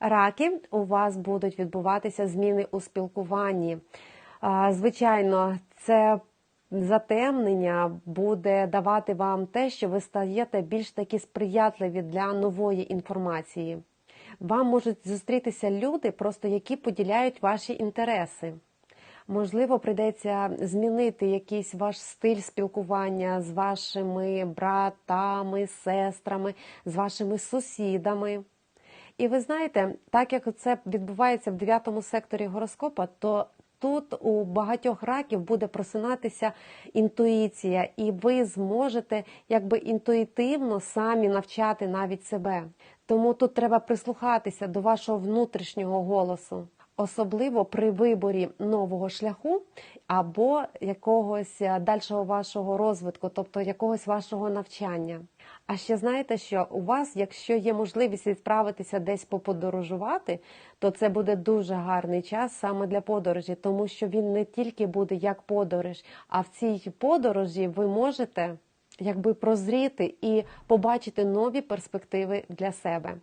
Раки, у вас будуть відбуватися зміни у спілкуванні. Звичайно, це затемнення буде давати вам те, що ви стаєте більш такі сприятливі для нової інформації. Вам можуть зустрітися люди, просто які поділяють ваші інтереси. Можливо, прийдеться змінити якийсь ваш стиль спілкування з вашими братами, сестрами, з вашими сусідами. І ви знаєте, так як це відбувається в дев'ятому секторі гороскопа, то тут у багатьох раків буде просинатися інтуїція, і ви зможете якби інтуїтивно самі навчати навіть себе. Тому тут треба прислухатися до вашого внутрішнього голосу. Особливо при виборі нового шляху або якогось дальшого вашого розвитку, тобто якогось вашого навчання. А ще знаєте, що у вас, якщо є можливість відправитися десь поподорожувати, то це буде дуже гарний час саме для подорожі, тому що він не тільки буде як подорож, а в цій подорожі ви можете якби прозріти і побачити нові перспективи для себе.